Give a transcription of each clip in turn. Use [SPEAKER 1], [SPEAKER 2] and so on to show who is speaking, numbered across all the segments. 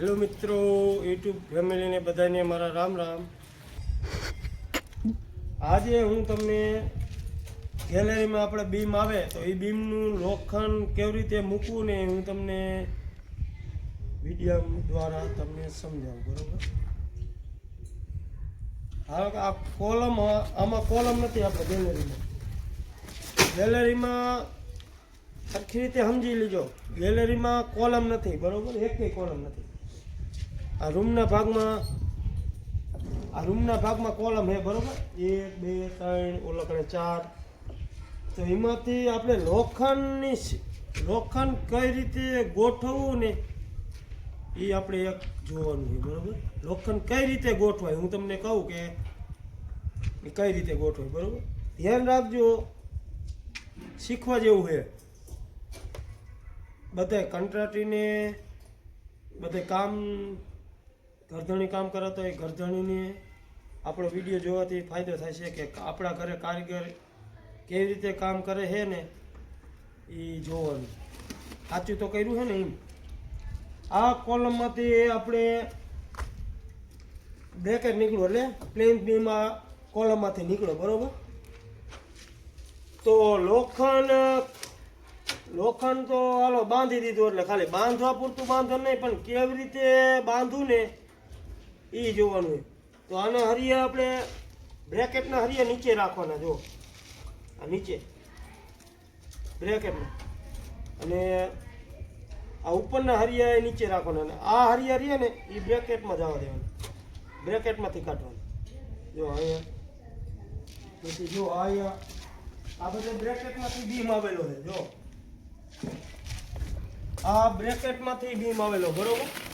[SPEAKER 1] Hello મિત્રો, YouTube ફેમિલીને બધાને મારા રામ રામ. આજે હું તમને ગેલેરીમાં આપણે બીમ આવે તો એ બીમનું લોખંડ કેવી રીતે મૂકવું ને હું તમને વીડિયો દ્વારા તમને સમજાવું, બરોબર? હા, આ કોલમ, આમાં કોલમ નથી આપણે ગેલેરીમાં. ગેલેરીમાં સરખી રીતે સમજી લીજો. ગેલેરીમાં કોલમ નથી, બરોબર? એકેય કોલમ નથી. આ રૂમના ભાગમાં, આ રૂમના ભાગમાં કોલમ છે બરાબર? એક, બે, ત્રણ, ઓલા કણે ચાર. તો એમાંથી આપણે લોખંડની લોખંડ કઈ રીતે ગોઠવવું ને એ આપણે એક જોવાનું છે, બરાબર? લોખંડ કઈ રીતે ગોઠવાય? હું તમને કહું કે એ કઈ રીતે ગોઠવાય, બરાબર? ધ્યાન રાખજો, શીખવા જેવું છે. બધે કંટ્રાટીને બધે કામ ગરધણી કામ કરાતો હોય ગરધણીને આપણો વીડિયો જોવાથી ફાયદો થાય છે કે આપણા ઘરે કારીગર કેવી રીતે કામ કરે છે ને એ જોવાનું. સાચું તો કર્યું છે ને એમ. આ કોલમમાંથી આપણે બ્રેકેટ નીકળ્યું એટલે પ્લેન બીમાં કોલમમાંથી નીકળો બરાબર? તો લોખંડ લોખંડ તો હાલો બાંધી દીધું એટલે ખાલી બાંધવા પૂરતું બાંધો નહીં, પણ કેવી રીતે બાંધવું ને એ જોવાનું તો આના હરિયા આપણે બ્રેકેટના હરિયા નીચે રાખવાના, જો. આ નીચે. બ્રેકેટના અને આ ઉપરના હરિયા એ નીચે રાખવાના. અને આ હરિયા રહ્યા ને એ બ્રેકેટમાં જવા દેવાના. બ્રેકેટમાંથી કાઢવાનું. જો અહીંયા. પછી જો અહીંયા, આ બધા બ્રેકેટમાંથી બીમ આવેલો છે, જો. આ બ્રેકેટમાંથી બીમ આવેલો, બરોબર?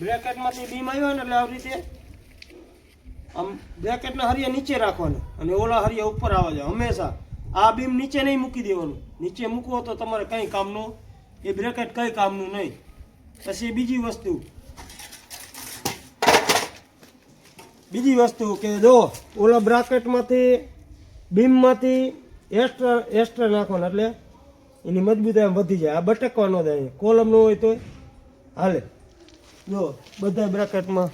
[SPEAKER 1] બ્રેકેટમાંથી બીમ આવ્યો ને એટલે આવી રીતે આમ બ્રેકેટના હરિયા નીચે રાખવાના અને ઓલા હરિયા ઉપર આવવા જાય હંમેશા આ બીમ નીચે નહીં મૂકી દેવાનું. નીચે મૂકવો તો તમારે કંઈ કામનું, એ બ્રેકેટ કંઈ કામનું નહીં. પછી બીજી વસ્તુ. બીજી વસ્તુ કે જો ઓલા બ્રાકેટમાંથી બીમમાંથી એક્સ્ટ્રા એક્સ્ટ્રા નાખવાના એટલે એની મજબૂતાઈ વધી જાય. આ બટકવા ન જાય કોલમ ન હોય તો હાલે. જો, બધા બ્રેકેટમાં.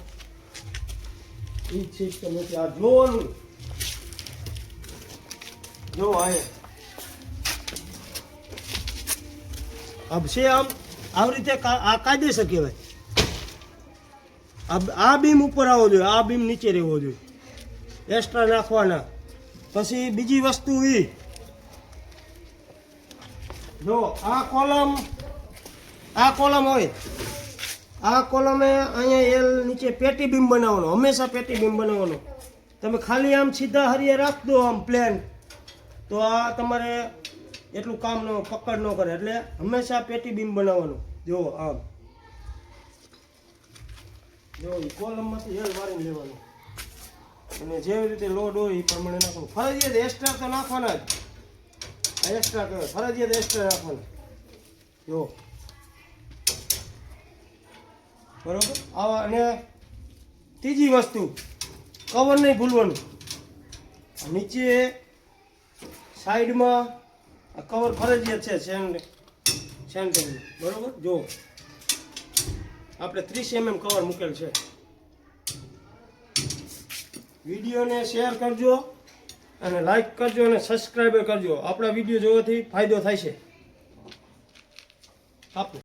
[SPEAKER 1] એ સિસ્ટમ નથી આ જોવાનું. જો આમ છે આમ, આવી રીતે આ કાયદેસર કહેવાય. આ બીમ ઉપર આવવો જોઈએ, આ બીમ નીચે રહેવો જોઈએ. એક્સ્ટ્રા નાખવાના. પછી બીજી વસ્તુ એ જો, આ કોલમ આ કોલમ હોય. આ કોલમે અહીંયા એલ નીચે પેટી બીમ બનાવવાનો, હંમેશા પેટી બીમ બનાવવાનો. તમે ખાલી આમ સીધા હરિયે રાખ દો આમ પ્લેન તો આ તમારે એટલું કામ ન, પકડ ન કરે. એટલે હંમેશા પેટી બીમ બનાવવાનું. જો આમ. જો કોલમમાંથી એલ વાળી લેવાનું. અને જેવી રીતે લોડ હોય એ પ્રમાણે નાખવાનું. ફરજિયાત એક્સ્ટ્રા તો નાખવાના જ. એક્સ્ટ્રા ફરજિયાત એક્સ્ટ્રા નાખવાના જો બરોબર? આવા અને ત્રીજી વસ્તુ, કવર નહીં ભૂલવાનું. નીચે સાઈડમાં આ કવર ફરજિયાત છે સેન્ડ સેન્ટરનું. બરાબર? જુઓ. આપણે ત્રીસ એમએમ કવર મૂકેલ છે. વિડીયોને શેર કરજો અને લાઈક કરજો અને સબસ્ક્રાઈબ કરજો. આપણા વીડિયો જોવાથી ફાયદો થાય છે. આપો.